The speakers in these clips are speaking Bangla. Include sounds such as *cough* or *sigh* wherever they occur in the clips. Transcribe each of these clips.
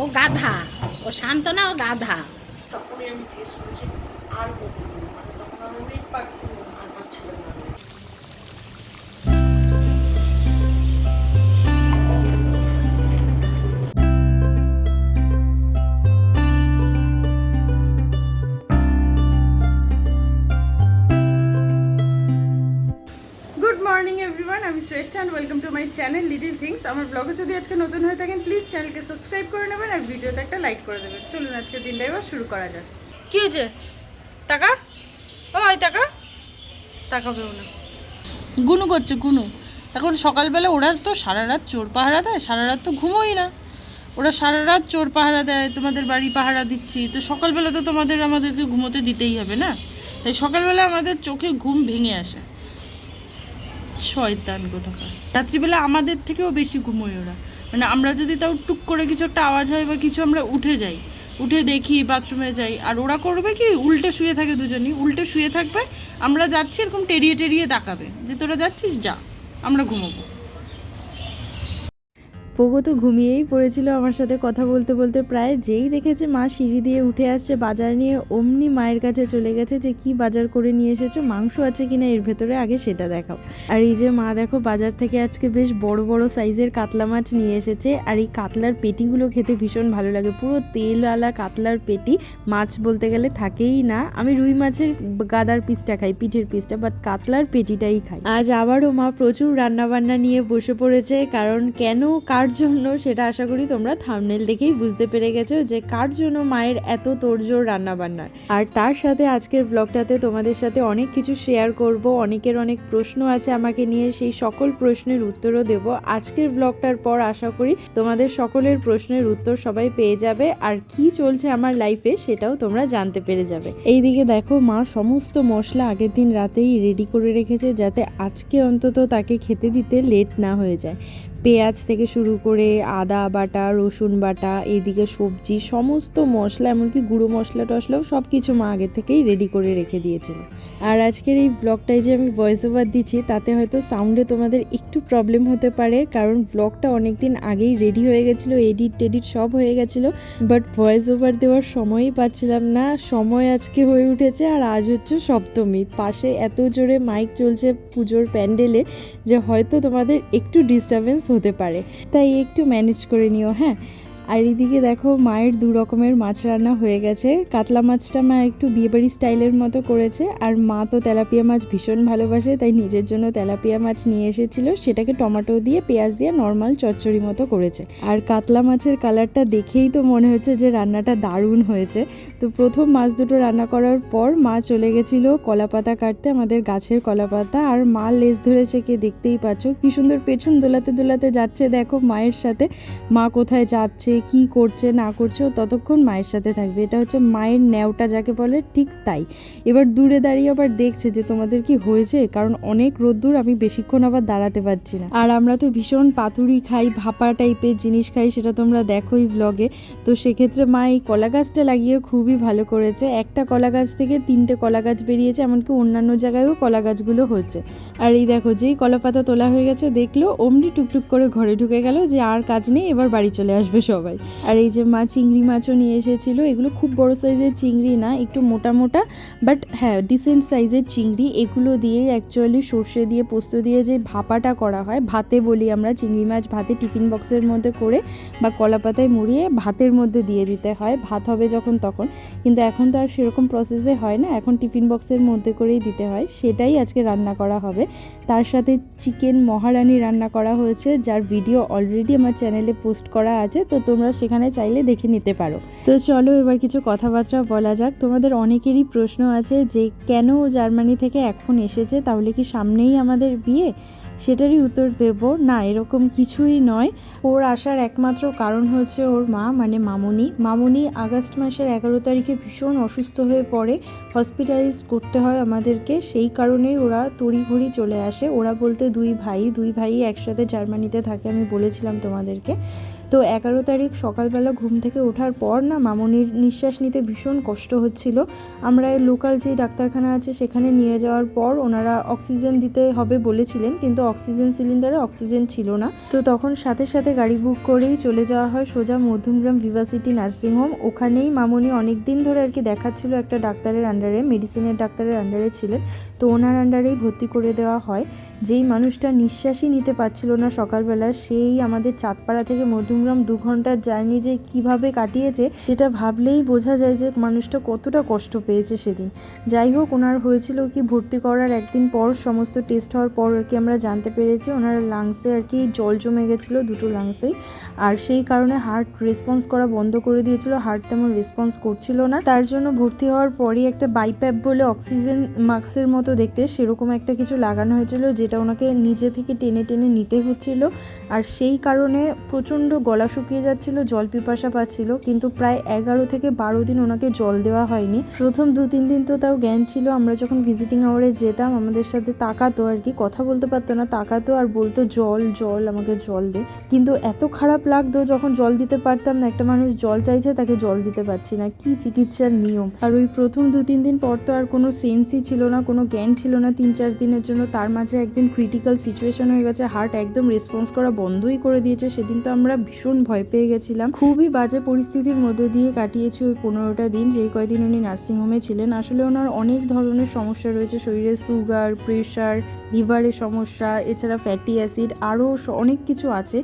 ও গাধা, ও শান্ত না ও গাধা। তখনই আমি জিজ্ঞেস করেছি, আর কত মানে তখন আমি অনেক পাচ্ছিলাম Shreshtha and welcome to my channel little things আমার ব্লগে যদি আজকে নতুন হয়ে থাকেন প্লিজ চ্যানেলকে সাবস্ক্রাইব করে নেবেন আর ভিডিওতে একটা লাইক করে দেবেন। চলুন আজকে দিনটা এবার শুরু করা যাক। কি হয়েছে? টাকা? ও ওই টাকা? টাকা তাকাবেও না। গুনু করছে, গুনু। এখন সকালবেলা ওরা তো সারা রাত চোর পাহারা দেয়, সারা রাত তো ঘুমোই না। ওরা সারা রাত চোর পাহারা দেয়, তোমাদের বাড়ি পাহারা দিচ্ছি। তো সকালবেলা তো তোমাদের আমাদেরকে ঘুমোতে দিতেই হবে না? তাই সকালবেলা আমাদের চোখে ঘুম ভেঙে আসে। শয়তান কোথাকার। রাত্রিবেলা আমাদের থেকেও বেশি ঘুমোয় ওরা। মানে আমরা যদি তাও টুক করে কিছু একটা আওয়াজ হয় বা কিছু আমরা উঠে যাই, উঠে দেখি, বাথরুমে যাই, আর ওরা করবে কি, উল্টে শুয়ে থাকে দুজনই, উল্টে শুয়ে থাকবে, আমরা যাচ্ছি এরকম টেরিয়ে টেরিয়ে তাকাবে, যে তোরা যাচ্ছিস, যা, আমরা ঘুমোবো। পোগো তো ঘুমিয়েই পড়েছিল আমার সাথে কথা বলতে বলতে প্রায় যেই দেখেছে মা সিঁড়ি দিয়ে উঠে আসছে বাজার নিয়ে, অমনি মায়ের কাছে চলে গেছে যে কি বাজার করে নিয়ে এসেছ, মাংস আছে কিনা এর ভেতরে আগে সেটা দেখাও। আর এই যে মা দেখো বাজার থেকে আজকে বেশ বড় বড় সাইজের কাতলা মাছ নিয়ে এসেছে আর এই কাতলার পেটিগুলো খেতে ভীষণ ভালো লাগে, পুরো তেলওয়ালা কাতলার পেটি, মাছ বলতে গেলে থাকেই না। আমি রুই মাছের গাদার পিসটা খাই, পিঠের পিসটা বাট কাতলার পেটিটাই খাই। আজ আবারও মা প্রচুর রান্না বান্না নিয়ে বসে পড়েছে, কারণ কেন কার জন্য সেটা আশা করি তোমরা থামনেল দেখেই বুঝতে পেরে গেছো যে কার জন্য মায়ের এত তোড়জোড় রান্না বান্নার আর তার সাথে আজকের ব্লগটাতে তোমাদের সাথে অনেক কিছু শেয়ার করব, অনেকের অনেক প্রশ্ন আছে আমাকে নিয়ে, সেই সকল প্রশ্নের উত্তরও দেব। আজকের ব্লগটার পর আশা করি তোমাদের সকলের প্রশ্নের উত্তর সবাই পেয়ে যাবে। আর কি চলছে আমার লাইফে সেটাও তোমরা জানতে পেরে যাবে। এইদিকে দেখো, মা সমস্ত মশলা আগের দিন রাতেই রেডি করে রেখেছে যাতে আজকে অন্তত তাকে খেতে দিতে লেট না হয়ে যায়। পেঁয়াজ থেকে শুরু করে আদা বাটা, রসুন বাটা, এদিকে সবজি, সমস্ত মশলা, এমনকি গুঁড়ো মশলা টশলাও সব কিছু মা আগের থেকেই রেডি করে রেখে দিয়েছিল আর আজকের এই ব্লগটাই যে আমি ভয়েস ওভার দিচ্ছি, তাতে হয়তো সাউন্ডে তোমাদের একটু প্রবলেম হতে পারে, কারণ ব্লগটা অনেক দিন আগেই রেডি হয়ে গেছিল এডিট টেডিট সব হয়ে গেছিল বাট ভয়েস ওভার দেওয়ার সময়ই পাচ্ছিলাম না, সময় আজকে হয়ে উঠেছে, আর আজ হচ্ছে সপ্তমী। পাশে এত জোরে মাইক চলছে পুজোর প্যান্ডেলে যে হয়তো তোমাদের একটু ডিস্টারবেন্স হতে পারে। তাই একটু ম্যানেজ করে নিও হ্যাঁ? আর এদিকে দেখো মায়ের দু রকমের মাছ রান্না হয়ে গেছে। কাতলা মাছটা মা একটু বিয়েবাড়ি স্টাইলের মতো করেছে। আর মা তো তেলাপিয়া মাছ ভীষণ ভালোবাসে, তাই নিজের জন্য তেলাপিয়া মাছ নিয়ে এসেছিল। সেটাকে টমেটো দিয়ে, পেঁয়াজ দিয়ে নর্মাল চচ্চড়ি মতো করেছে। আর কাতলা মাছের কালারটা দেখেই তো মনে হচ্ছে যে রান্নাটা দারুণ হয়েছে। তো প্রথম মাছ দুটো রান্না করার পর মা চলে গেছিল কলা পাতা কাটতে, আমাদের গাছের কলা পাতা আর মা লেজ ধরেছে কে দেখতেই পাচ্ছ। কি সুন্দর পেছন দোলাতে দোলাতে যাচ্ছে দেখো মায়ের সাথে। মা কোথায় যাচ্ছে? কি করছে, না করছে ততক্ষণ মায়ের সাথে থাকবে। এটা হচ্ছে মায়ের ন্যাওটা যাকে বলে ঠিক তাই। এবার দূরে দাঁড়িয়ে আবার দেখছে যে তোমাদের কি হয়েছে, কারণ অনেক রোদ্দুর আমি বেশিক্ষণ আবার দাঁড়াতে পারছি না। আর আমরা তো ভীষণ পাতুরি খাই, ভাপা টাইপের জিনিস খাই, সেটা তোমরা দেখোই ব্লগে তো সেক্ষেত্রে মা এই কলা গাছটা লাগিয়ে খুবই ভালো করেছে। একটা কলা গাছ থেকে তিনটে কলা গাছ বেরিয়েছে, এমনকি অন্যান্য জায়গায়ও কলা গাছগুলো হয়েছে। আর এই দেখো, যেই কলা পাতা তোলা হয়ে গেছে, দেখল অমনি টুকটুক করে ঘরে ঢুকে গেল যে আর কাজ নেই, এবার বাড়ি চলে আসবে সবাই। আর এই যে মা চিংড়ি মাছও নিয়ে এসেছিল, এগুলো খুব বড় সাইজের চিংড়ি না, একটু মোটা মোটা বাট হ্যাঁ ডিসেন্ট সাইজের চিংড়ি, এগুলো দিয়েই অ্যাকচুয়ালি সর্ষে দিয়ে পোস্ত দিয়ে যে ভাপাটা করা হয়, ভাতে বলি আমরা, চিংড়ি মাছ ভাতে টিফিন বক্সের মধ্যে করে বা কলা পাতায় মুড়িয়ে ভাতের মধ্যে দিয়ে দিতে হয়, ভাত হবে যখন তখন। কিন্তু এখন তো আর সেরকম প্রসেসে হয় না, এখন টিফিন বক্সের মধ্যে করেই দিতে হয়, সেটাই আজকে রান্না করা হবে। তার সাথে চিকেন মহারানি রান্না করা হয়েছে, যার ভিডিও অলরেডি আমার চ্যানেলে পোস্ট করা আছে, তো তো তোমরা সেখানে চাইলে দেখে নিতে পারো। তো চলো এবার কিছু কথাবার্তা বলা যাক। তোমাদের অনেকেরই প্রশ্ন আছে যে, কেন জার্মানি থেকে এখন এসেছে? তাহলে কি সামনেই আমাদের বিয়ে? সেটারই উত্তর দেব, না, এরকম কিছুই নয়। ওর আসার একমাত্র কারণ হচ্ছে ওর মা মানে মামুনি। মামুনি আগস্ট মাসের এগারো তারিখে ভীষণ অসুস্থ হয়ে পড়ে। হসপিটালাইজ করতে হয় আমাদেরকে। সেই কারণেই ওরা তড়িঘড়ি চলে আসে। ওরা বলতে দুই ভাই দুই ভাই একসাথে জার্মানিতে থাকে, আমি বলেছিলাম তোমাদেরকে। তো এগারো তারিখ তারিখ সকালবেলা ঘুম থেকে ওঠার পর না মামনির নিঃশ্বাস নিতে ভীষণ কষ্ট হচ্ছিল। আমরা এই লোকাল যে ডাক্তারখানা আছে সেখানে নিয়ে যাওয়ার পর ওনারা অক্সিজেন দিতে হবে বলেছিলেন, কিন্তু অক্সিজেন সিলিন্ডারে অক্সিজেন ছিল না। তো তখন সাথে সাথে গাড়ি বুক করেই চলে যাওয়া হয় সোজা মধ্যমগ্রাম ভিভাসিটি নার্সিংহোম ওখানেই মামনি অনেক দিন ধরে আর কি দেখাচ্ছিল একটা ডাক্তারের আন্ডারে মেডিসিনের ডাক্তারের আন্ডারে ছিলেন। তো ওনার আন্ডারেই ভর্তি করে দেওয়া হয়। যেই মানুষটা নিঃশ্বাসই নিতে পারছিল না সকালবেলা, সেই আমাদের চাঁদপাড়া থেকে মধ্যমগ্রাম দু ঘণ্টার জার্নি যে কীভাবে কাটিয়েছে, সেটা ভাবলেই বোঝা যায় যে মানুষটা কতটা কষ্ট পেয়েছে সেদিন। যাই হোক, ওনার হয়েছিল কি ভর্তি করার একদিন পর সমস্ত টেস্ট হওয়ার পর আর কি আমরা জানতে পেরেছি, ওনার লাংসে আর কি জল জমে গেছিল দুটো লাংসেই আর সেই কারণে হার্ট রেসপন্স করা বন্ধ করে দিয়েছিল হার্ট তেমন রেসপন্স করছিল না। তার জন্য ভর্তি হওয়ার পরই একটা বাইপ্যাপ বলে অক্সিজেন মাস্কের মতো দেখতে সেরকম একটা কিছু লাগানো হয়েছিল, যেটা ওনাকে নিজে থেকে টেনে টেনে নিতে হচ্ছিল। আর সেই কারণে প্রচণ্ড গলা শুকিয়ে যাচ্ছিল জল পিপাসা পাচ্ছিল, কিন্তু প্রায় এগারো থেকে বারো দিন ওনাকে জল দেওয়া হয়নি। প্রথম দু তিন দিন তো তাও জ্ঞান ছিল, আমরা যখন ভিজিটিং আওয়ারে যেতাম, আমাদের সাথে তাকাতো আর কি, কথা বলতে পারতো না, তাকাতো আর বলতো, জল জল, আমাকে জল দে। কিন্তু এত খারাপ লাগতো যখন জল দিতে পারতাম না, একটা মানুষ জল চাইছে, তাকে জল দিতে পারছি না। কি চিকিৎসার নিয়ম? আর ওই প্রথম দু তিন দিন পর তো আর কোনো সেন্সই ছিল না, কোনো জ্ঞান ছিল না তিন চার দিনের জন্য। তার মাঝে একদিন ক্রিটিক্যাল সিচুয়েশন হয়ে গেছে হার্ট একদম রেসপন্স করা বন্ধই করে দিয়েছে। সেদিন তো আমরা ভীষণ ভয় পেয়ে গেছিলাম। খুবই বাজে পরিস্থিতির মধ্যে দিয়ে কাটিয়েছি ওই পনেরোটা দিন। যেই কয়দিন উনি নার্সিংহোমে ছিলেন, আসলে ওনার অনেক ধরনের সমস্যা রয়েছে। শরীরে সুগার প্রেশার লিভারের সমস্যা, এছাড়া ফ্যাটি অ্যাসিড আরও অনেক কিছু আছে।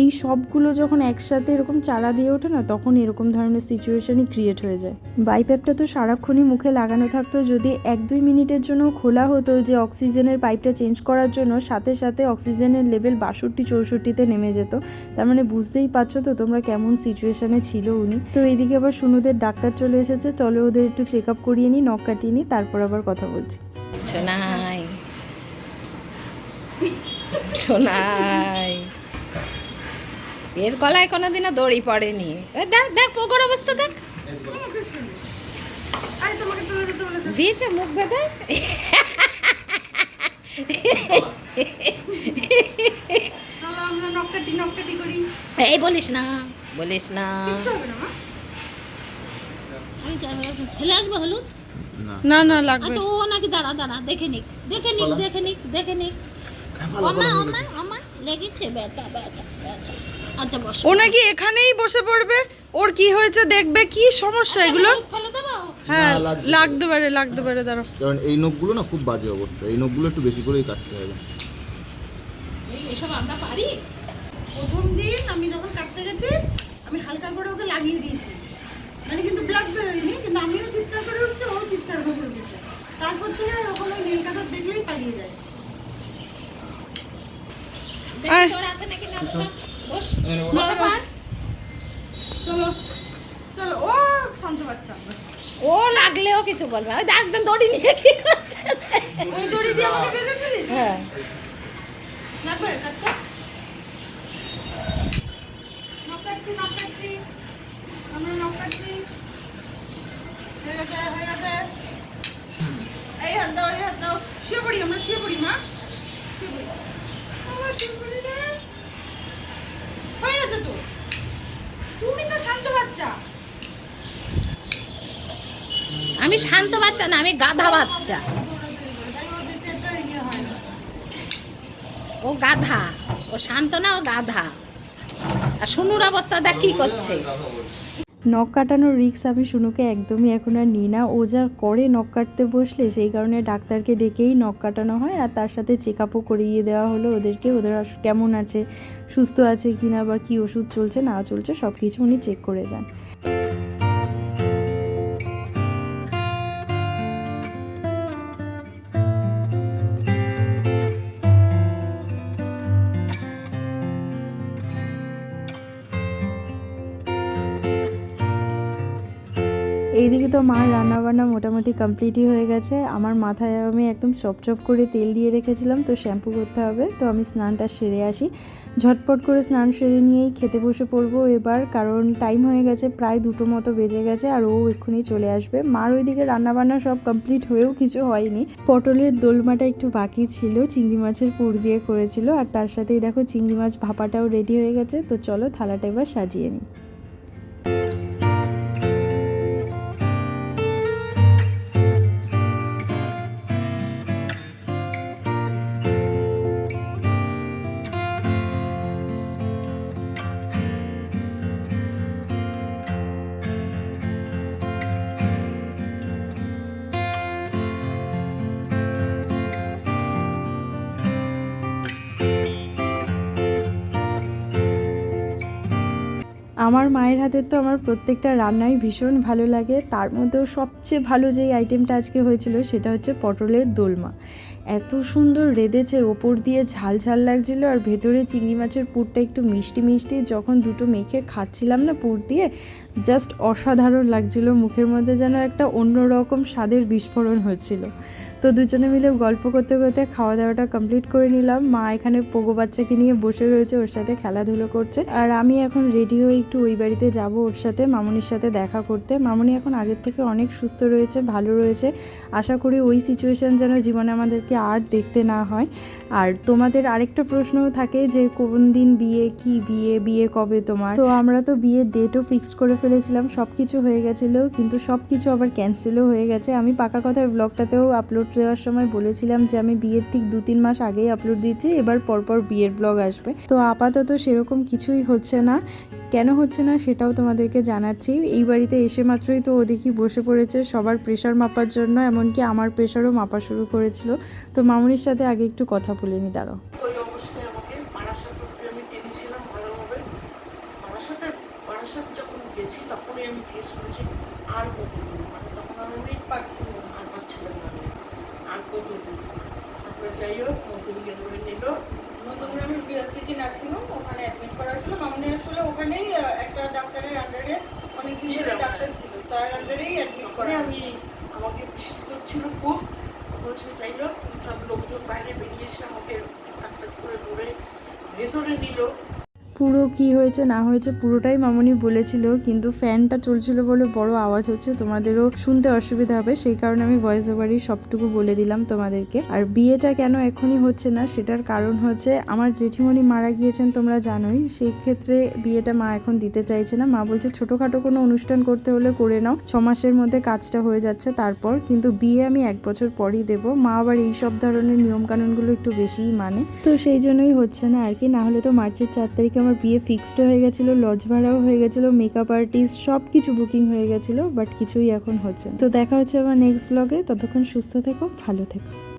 এই সবগুলো যখন একসাথে এরকম চালা দিয়ে ওঠে না, তখন এরকম ধরনের সিচুয়েশানই ক্রিয়েট হয়ে যায়। বাইপ্যাপটা তো সারাক্ষণই মুখে লাগানো থাকতো। যদি এক দুই মিনিটের জন্য খোলা হতো যে অক্সিজেনের পাইপটা চেঞ্জ করার জন্য, সাথে সাথে অক্সিজেনের লেভেল বাষট্টি চৌষট্টিতে নেমে যেত। তার মানে বুঝতেই পারছ তো তোমরা কেমন সিচুয়েশনে ছিল উনি? তো এইদিকে আবার সুনুদের ডাক্তার চলে এসেছে। চলে ওদের একটু চেক আপ করিয়ে নিই নখ কাটিয়ে নিই, তারপর আবার কথা বলছি। শোনাই শোনাই এর গলায় কোনোদিনও দড়ি পড়েনি। দেখ দেখ, পোকর অবস্থা দেখ। দিয়েছে মুখ বেঁধে? *laughs* আমরা করি। এই বলিস না। বলিস না। না ফেলে আসব হলুদ? না। না লাগবে। আচ্ছা ও নাকি দাঁড়া দাঁড়া দেখে নিক। দেখে নিক দেখে নিক দেখে নিক। ওমা ওমা ওমা লেগেছে? ব্যথা ব্যথা ব্যথা। আচ্ছা বস। ও নাকি এখানেই বসে পড়বে। ওর কি হয়েছে দেখবে? কি সমস্যা এগুলো ফেলে দেবো? হ্যাঁ লাগতে পারে লাগতে পারে দাঁড়াও। কারণ এই নখগুলো না খুব বাজে অবস্থা। এই নখগুলো একটু বেশি করেই কাটতে হবে। এই এসব আমরা পারি। প্রথম দিন আমি যখন কাটতে গেছি আমি হালকা করে ওকে লাগিয়ে দিয়েছি। মানে কিন্তু ব্লাড বেরোয়নি কিন্তু আমিও চিৎকার করে উঠছি ও চিৎকার করে উঠেছে। তারপর থেকে ওখন ওই নীল কাঁথার দেখলেই পালিয়ে যায়। তোর আছে নাকি না বস বসে। পড়। চলো চলো ও শান্ত বাচ্চা। ও লাগলেও কিছু বলবে একজন দড়ি নিয়ে কি করছে? ওই দড়ি দিয়ে আমাকে বেঁধেছিলিস? হ্যাঁ। আমরা এই হাত দাও, এই হাত দাও। মা। হয়ে তো। তুমি তো শান্ত বাচ্চা। আমি শান্ত বাচ্চা না, আমি গাধা বাচ্চা দৌড়াদৌড়ি করে তাই ওর বেশি একটা ইয়ে হয় না ও গাধা, ও শান্ত না ও গাধা। আর শুনুর অবস্থা দেখ কি করছে। নখ কাটানোর রিক্স আমি শুনুকে একদমই এখন আর নিই না। ও যা করে নখ কাটতে বসলে সেই কারণে ডাক্তারকে ডেকেই নখ কাটানো হয় আর তার সাথে চেক আপও করিয়ে দেওয়া হলো ওদেরকে, ওদের কেমন আছে, সুস্থ আছে কিনা বা কি ওষুধ চলছে না চলছে সব কিছু উনি চেক করে যান। এইদিকে তো মার রান্না বান্না মোটামুটি কমপ্লিটই হয়ে গেছে। আমার মাথায় আমি একদম চপ চপ করে তেল দিয়ে রেখেছিলাম, তো শ্যাম্পু করতে হবে। তো আমি স্নানটা সেরে আসি। ঝটপট করে স্নান সেরে নিয়েই খেতে বসে পড়ব এবার, কারণ টাইম হয়ে গেছে, প্রায় দুটো মতো বেজে গেছে, আর ও এক্ষুনি চলে আসবে। মার ওইদিকে রান্না বান্না সব কমপ্লিট হয়েও কিছু হয়নি। পটলের দোলমাটা একটু বাকি ছিল, চিংড়ি মাছের পুর দিয়ে করেছিল, আর তার সাথেই দেখো চিংড়ি মাছ ভাপাটাও রেডি হয়ে গেছে। তো চলো থালাটা এবার সাজিয়ে নিই। আমার মায়ের হাতের তো আমার প্রত্যেকটা রান্নাই ভীষণ ভালো লাগে। তার মধ্যেও সবচেয়ে ভালো যেই আইটেমটা আজকে হয়েছিল সেটা হচ্ছে পটলের দোলমা। এত সুন্দর রেঁধেছে, ওপর দিয়ে ঝাল ঝাল লাগছিল আর ভেতরে চিংড়ি মাছের পুরটা একটু মিষ্টি মিষ্টি। যখন দুটো মেখে খাচ্ছিলাম না পুর দিয়ে জাস্ট অসাধারণ লাগছিল। মুখের মধ্যে যেন একটা অন্যরকম স্বাদের বিস্ফোরণ হচ্ছিল। তো দুজনে মিলে গল্প করতে করতে খাওয়া দাওয়াটা কমপ্লিট করে নিলাম। মা এখানে পোগো বাচ্চাকে নিয়ে বসে রয়েছে, ওর সাথে খেলাধুলো করছে। আর আমি এখন রেডি হয়ে একটু ওই বাড়িতে যাব ওর সাথে, মামুনির সাথে দেখা করতে। মামুনি এখন আগের থেকে অনেক সুস্থ রয়েছে, ভালো রয়েছে। আশা করি ওই সিচুয়েশন যেন জীবনে আমাদেরকে আর দেখতে না হয়। আর তোমাদের আরেকটা প্রশ্নও থাকে যে, কোন দিন বিয়ে, কি বিয়ে বিয়ে কবে তোমার? তো আমরা তো বিয়ের ডেটও ফিক্সড করে ফেলেছিলাম সব কিছু হয়ে গেছিল, কিন্তু সব কিছু আবার ক্যান্সেলও হয়ে গেছে। আমি পাকা কথার ব্লগটাতেও আপলোড দেওয়ার সময় বলেছিলাম যে আমি বিয়ের ঠিক দু তিন মাস আগেই আপলোড দিচ্ছি এবার পরপর বিয়ের ব্লগ আসবে। তো আপাতত সেরকম কিছুই হচ্ছে না। কেন হচ্ছে না সেটাও তোমাদেরকে জানাচ্ছি। এই বাড়িতে এসে মাত্রই তো ও দেখি বসে পড়েছে, সবার প্রেশার মাপার জন্য, এমনকি আমার প্রেশারও মাপা শুরু করেছিল। তো মামুনির সাথে আগে একটু কথা বলে নি করেছি, আর মানে তখন আমি পাচ্ছিলাম আর। আর কত দূর তারপরে যাই হোক মধ্যমকে নিল ওখানে আসলে ওখানেই একটা ডাক্তারের আন্ডারে অনেক ধরে ডাক্তার ছিল তার আন্ডারেই অ্যাডমিট করা আমি আমাকে বৃষ্টি খুব বলছে যাই হোক সব লোকজন বাইরে বেরিয়ে এসে আমাকে করে ভেতরে নিল পুরো কি হয়েছে, না হয়েছে, পুরোটাই মামনি বলেছিল, কিন্তু ফ্যানটা চলছিল বলে বড় আওয়াজ হচ্ছে, তোমাদেরও শুনতে অসুবিধা হবে, সেই কারণে আমি ভয়েস ওভারই সবটুকু বলে দিলাম তোমাদেরকে। আর বিয়েটা কেন এখনই হচ্ছে না, সেটার কারণ হচ্ছে, আমার জেঠিমণি মারা গিয়েছেন তোমরা জানোই, সেই ক্ষেত্রে বিয়েটা মা এখন দিতে চাইছে না, মা বলছে ছোটোখাটো কোনো অনুষ্ঠান করতে হলে করে নাও, ছ মাসের মধ্যে কাজটা হয়ে যাচ্ছে তারপর, কিন্তু বিয়ে আমি এক বছর পরই দেব, মা আবার এই সব ধরনের নিয়ম কানুনগুলো একটু বেশিই মানে। তো সেই জন্যই হচ্ছে না আর কি, না হলে তো মার্চের চার তারিখে আমার বিয়ে ফিক্সড হয়ে গেছিল লজ ভাড়াও হয়ে গেছিল মেকআপ আর্টিস্ট সব কিছু বুকিং হয়ে গেছিল বাট কিছুই এখন হচ্ছে তো দেখা হচ্ছে আবার নেক্সট ব্লগে ততক্ষণ সুস্থ থেকো, ভালো থেকো।